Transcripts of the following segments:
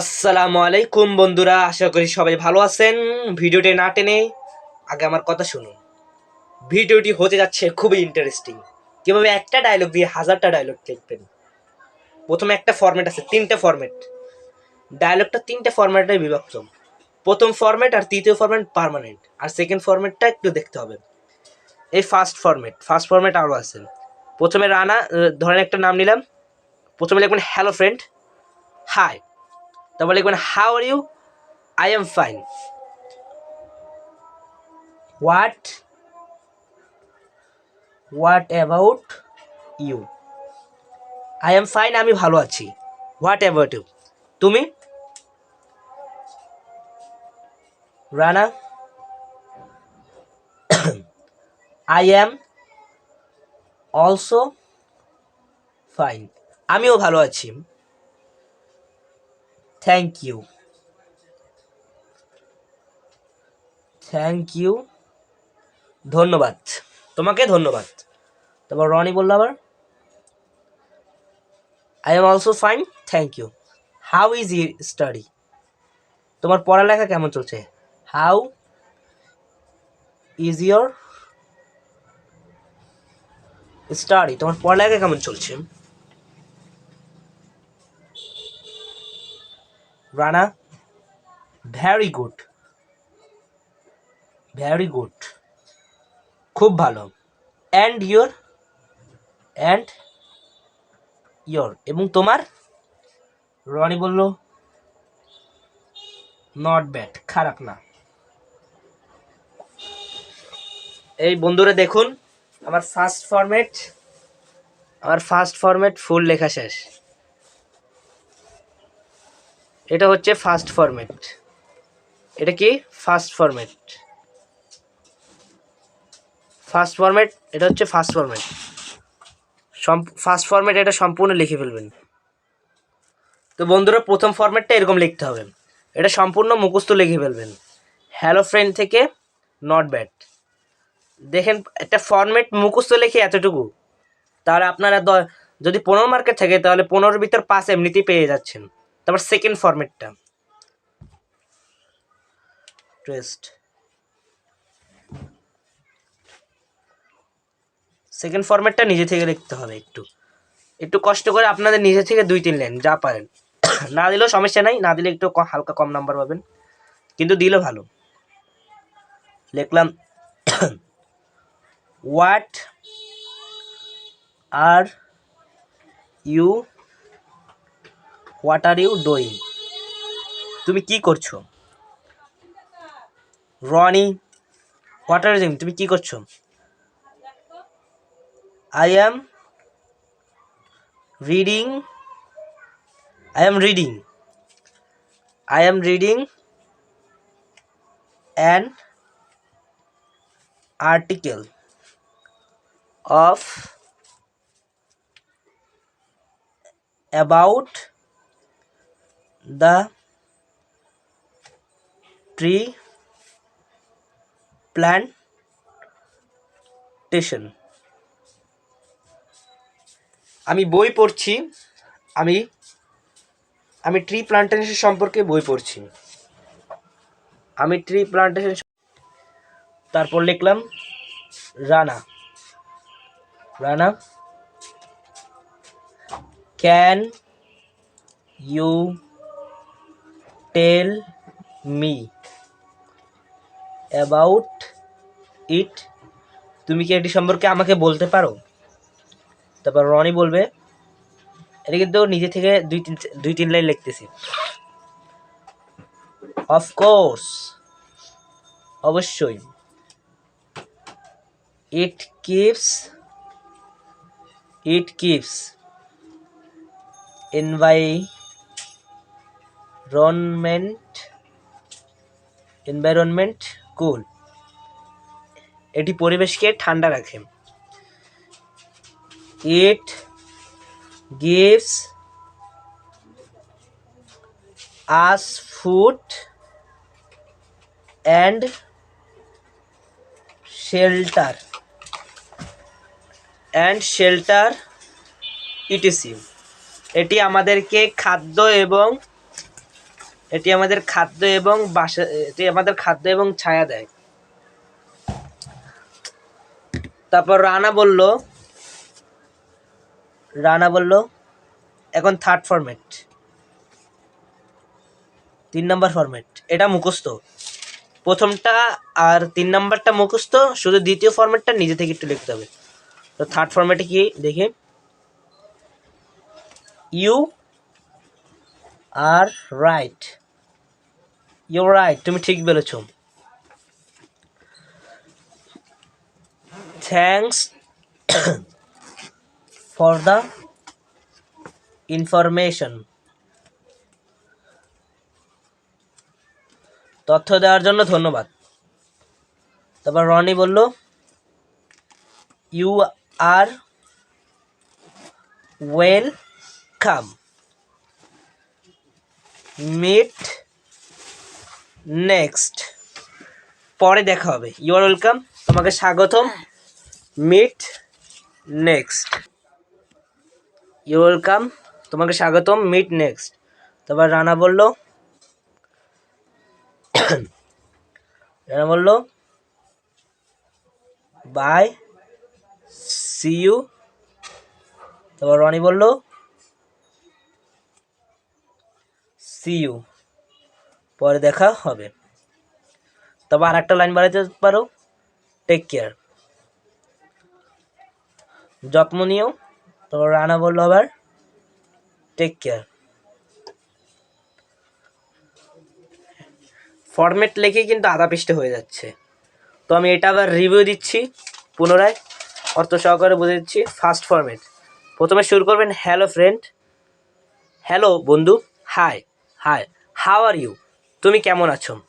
আসসালামু আলাইকুম বন্ধুরা, আশা করি সবাই ভালো আছেন। ভিডিওটি না টেনে আগে আমার কথা শুনুন। ভিডিওটি হতে যাচ্ছে খুবই ইন্টারেস্টিং কীভাবে একটা ডায়লগ দিয়ে হাজারটা ডায়লগ লিখবেন প্রথমে একটা ফরম্যাট আছে, তিনটে ফরম্যাট ডায়লগটা তিনটে ফরম্যাটে বিভক্ত। প্রথম ফরম্যাট আর তৃতীয় ফরম্যাট পার্মানেন্ট আর সেকেন্ড ফরম্যাটটা একটু দেখতে হবে। এই ফার্স্ট ফরম্যাট ফার্স্ট ফরম্যাট আরও আছে। প্রথমে রানা ধরেন একটা নাম নিলাম। প্রথমে লিখবেন হ্যালো ফ্রেন্ড হাই তারপর লিখবেন how are you I am fine what what about you I am fine আমি ভালো আছি। হোয়াট অ্যাবাউট ইউ তুমি? Rana? I am also fine আমিও ভালো আছি। থ্যাংক ইউ থ্যাংক ইউ ধন্যবাদ। তোমাকে ধন্যবাদ। তারপর রনি বলল আবার? I am also fine thank you how is you study তোমার পড়ালেখা কেমন চলছে? হাউ ইজ ইয়োর স্টাডি তোমার পড়ালেখা কেমন চলছে? Rana very good very good খুব ভালো। অ্যান্ড ইয়োর অ্যান্ড ইয়োর এবং তোমার? রনি বলল নট ব্যাড খারাপ না। এই বন্ধুরা দেখুন, আমার ফার্স্ট ফরম্যাট আমার ফার্স্ট ফরম্যাট ফুল লেখা শেষ। এটা হচ্ছে ফার্স্ট ফরম্যাট এটা কি? ফার্স্ট ফরম্যাট ফার্স্ট ফরম্যাট এটা হচ্ছে ফার্স্ট ফরম্যাট ফার্স্ট ফরম্যাট এটা সম্পূর্ণ লিখে ফেলবেন। তো বন্ধুরা, প্রথম ফরম্যাটটা এরকম লিখতে হবে। এটা সম্পূর্ণ মুখস্থ লিখে ফেলবেন। হ্যালো ফ্রেন্ড থেকে নট ব্যাড দেখেন, একটা ফরম্যাট মুখস্থ লিখে এতটুকু। তাহলে আপনারা যদি পনেরো মার্কের থাকে, তাহলে পনেরোর ভিতর পাঁচ এমনিতেই পেয়ে যাচ্ছেন। তারপর সেকেন্ড ফরম্যাটটা টেস্ট সেকেন্ড ফরম্যাটটা নিজে থেকে লিখতে হবে একটু। একটু কষ্ট করে আপনাদের নিজে থেকে দুই তিন লাইন যা পারেন। না দিলেও সমস্যা নাই, না দিলে একটু হালকা কম নাম্বার পাবেন। কিন্তু দিলে ভালো। লিখলাম what are you what are you doing. তুমি কি করছ? রনি হোয়াট আর ইউ তুমি কি করছ? I am reading I am reading I am reading an article of about the tree plantation. আমি বই পড়ছি, আমি আমি ট্রি প্লান্টেশন সম্পর্কে বই পড়ছি। আমি ট্রি প্লান্টেশন তারপর লিখলাম Rana. Rana can you tell me about it তুমি কি এটি সম্পর্কে আমাকে বলতে পারো? তারপর রনি বলবে, এটা কিন্তু নিজে থেকে দুই তিন দুই তিন লাইন লিখতেছি। অফকোর্স অবশ্যই। It keeps it keeps environment environment cool. এটি পরিবেশকে ঠান্ডা রাখে। It gives us food and shelter and shelter etc এটি আমাদেরকে খাদ্য এবং এটি আমাদের খাদ্য এবং বাসা এটি আমাদের খাদ্য এবং ছায়া দেয়। তারপর রানা বলল রানা বলল, এখন থার্ড ফরম্যাট তিন নাম্বার ফরম্যাট এটা মুখস্থ। প্রথমটা আর তিন নাম্বারটা মুখস্থ, শুধু দ্বিতীয় ফরম্যাটটা নিজে থেকে একটু লিখতে হবে। তো থার্ড ফরম্যাটে কি দেখি? You are right. You right তুমি ঠিক বলেছ। থ্যাংকস ফর দ্য ইনফরমেশন তথ্য দেওয়ার জন্য ধন্যবাদ। তারপর রনি বলল you are welcome meet next পরে দেখা হবে। ইউ আর ওয়েলকাম তোমাকে স্বাগতম। মিট নেক্সট ইউ ওয়েলকাম তোমাকে স্বাগতম। মিট নেক্সট তারপর রানা বলল রানা বলল বাই সি ইউ তারপর রনি বলল সি ইউ পরে দেখা হবে। তারপর আর একটা লাইন বাড়াতে পারো টেক কেয়ার যত্ন নিও, তারপর রানা বলল আবার টেক কেয়ার ফরম্যাট লেখেই কিন্তু আধা পৃষ্ঠে হয়ে যাচ্ছে। তো আমি এটা আবার রিভিউ দিচ্ছি পুনরায়, অর্থ সহকারে বুঝে দিচ্ছি ফার্স্ট ফরম্যাট প্রথমে শুরু করবেন হ্যালো ফ্রেন্ড হ্যালো বন্ধু hi hi how are you তুমি কেমন আছো?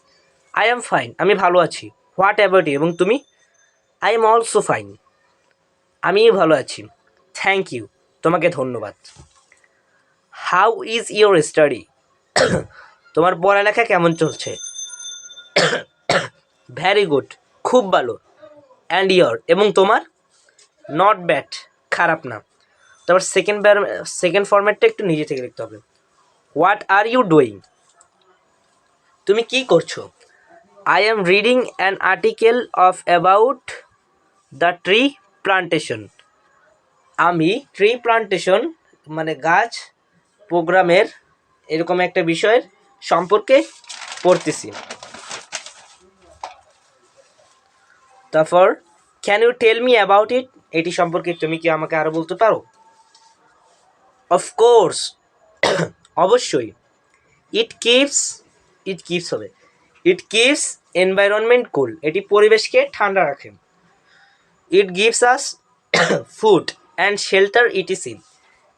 আই এম ফাইন আমি ভালো আছি। হোয়াট অ্যাবাউট ইউ এবং তুমি? আই এম অলসো ফাইন আমিও ভালো আছি। থ্যাংক ইউ তোমাকে ধন্যবাদ। হাউ ইজ ইউর স্টাডি তোমার পড়ালেখা কেমন চলছে? ভ্যারি গুড খুব ভালো। অ্যান্ড ইয়র এবং তোমার? নট ব্যাড খারাপ না। তারপর সেকেন্ড সেকেন্ড ফরম্যাটটা একটু নিজে থেকে লিখতে হবে। হোয়াট আর ইউ ডুইং তুমি কি করছ? I am reading an article of about the tree plantation আমি ট্রি প্লান্টেশন মানে গাছ প্রোগ্রামের এরকম একটা বিষয়ের সম্পর্কে পড়তেছি। তারপর can you tell me about it এটি সম্পর্কে তুমি কি আমাকে আরও বলতে পারো? অফকোর্স অবশ্যই। ইট কিপস ইট কিপস হবে। ইট কিপস এনভায়রনমেন্ট কুল এটি পরিবেশকে ঠান্ডা রাখে। It gives us food and shelter etc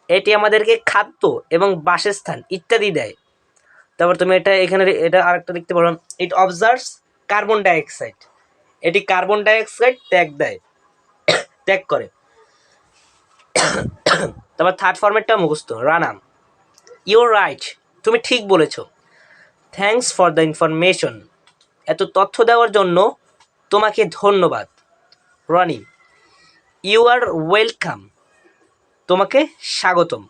এটি আমাদেরকে খাদ্য এবং বাসস্থান ইত্যাদি দেয়। তারপর তুমি এটা এখানে এটা আরেকটা দেখতে পারো। ইট অবজার্ভস কার্বন ডাইঅক্সাইড এটি কার্বন ডাইঅক্সাইড ত্যাগ দেয়। ত্যাগ করে। তারপর থার্ড ফরম্যাটটা মুখস্থ। রানাম ইউর রাইট তুমি ঠিক বলেছ। থ্যাঙ্কস ফর দ্য ইনফরমেশন এত তথ্য দেওয়ার জন্য তোমাকে ধন্যবাদ। রনি ইউ আর ওয়েলকাম তোমাকে স্বাগতম।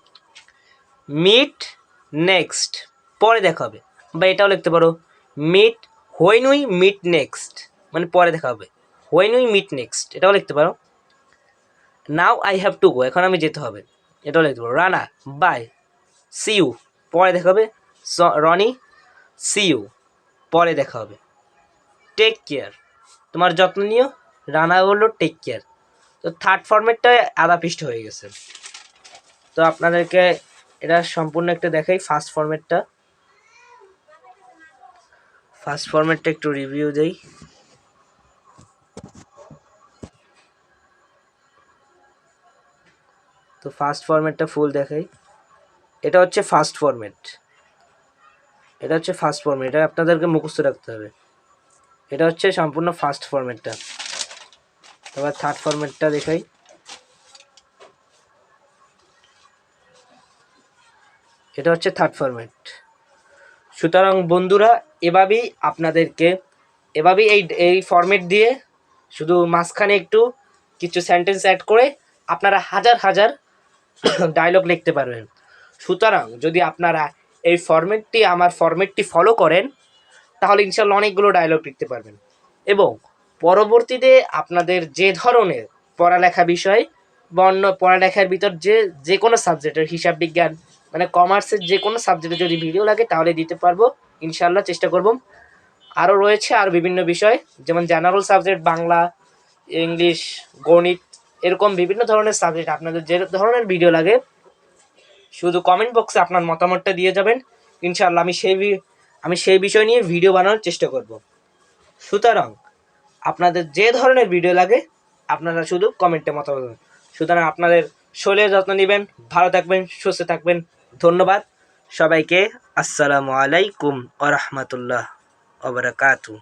মিট নেক্সট পরে দেখা হবে। বা এটাও লিখতে পারো। Meet when we meet next মানে পরে দেখা হবে। হোয়েন উই মিট নেক্সট এটাও লিখতে পারো। Now I have to go এখন আমি যেতে হবে। এটাও লিখতে পারো। রানা বাই সি পরে দেখা হবে। রনি সি ইউ পরে দেখা হবে। টেক কেয়ার তোমার যত্ন নিও। রানা বলল টেক কেয়ার তো থার্ড ফরম্যাটটা আধা পৃষ্ঠ হয়ে গেছে। তো আপনাদেরকে এটা সম্পূর্ণ একটা দেখাই ফার্স্ট ফরম্যাটটা ফার্স্ট ফরম্যাটটা একটু রিভিউ দেই। তো ফার্স্ট ফরম্যাটটা ফুল দেখাই। এটা হচ্ছে ফার্স্ট ফরম্যাট এটা হচ্ছে ফার্স্ট ফরম্যাট এটা আপনাদেরকে মুখস্থ রাখতে হবে। এটা হচ্ছে সম্পূর্ণ ফার্স্ট ফরম্যাটটা এবার থার্ড ফরম্যাটটা দেখাই। এটা হচ্ছে থার্ড ফরম্যাট সুতরাং বন্ধুরা, এভাবেই আপনাদেরকে, এভাবেই এই এই ফরম্যাট দিয়ে শুধু মাঝখানে একটু কিছু সেন্টেন্স অ্যাড করে আপনারা হাজার হাজার ডায়লগ লিখতে পারবেন। সুতরাং যদি আপনারা এই ফরম্যাটটি আমার ফরম্যাটটি ফলো করেন, তাহলে ইনশাল্লাহ অনেকগুলো ডায়লগ লিখতে পারবেন। এবং পরবর্তীতে আপনাদের যে ধরনের পড়ালেখা বিষয় বা অন্য পড়ালেখার ভিতর যে যে কোনো সাবজেক্টের হিসাব বিজ্ঞান মানে কমার্সের যে কোনো সাবজেক্টে যদি ভিডিও লাগে, তাহলে দিতে পারব। ইনশাল্লাহ চেষ্টা করব। আরও রয়েছে আর বিভিন্ন বিষয়, যেমন জেনারেল সাবজেক্ট বাংলা, ইংলিশ, গণিত, এরকম বিভিন্ন ধরনের সাবজেক্ট আপনাদের যে ধরনের ভিডিও লাগে শুধু কমেন্ট বক্সে আপনার মতামতটা দিয়ে যাবেন। ইনশাল্লাহ আমি সেই আমি সেই বিষয় নিয়ে ভিডিও বানানোর চেষ্টা করব। সুতরাং, আপনাদের যে ধরনের ভিডিও লাগে, আপনারা শুধু কমেন্টে মতামত সুতরাং আপনাদের শরীরের যত্ন নেবেন, ভালো থাকবেন, সুস্থ থাকবেন। ধন্যবাদ। সবাইকে আসসালামু আলাইকুম আ রহমতুল্লাহ ওবরাকাতু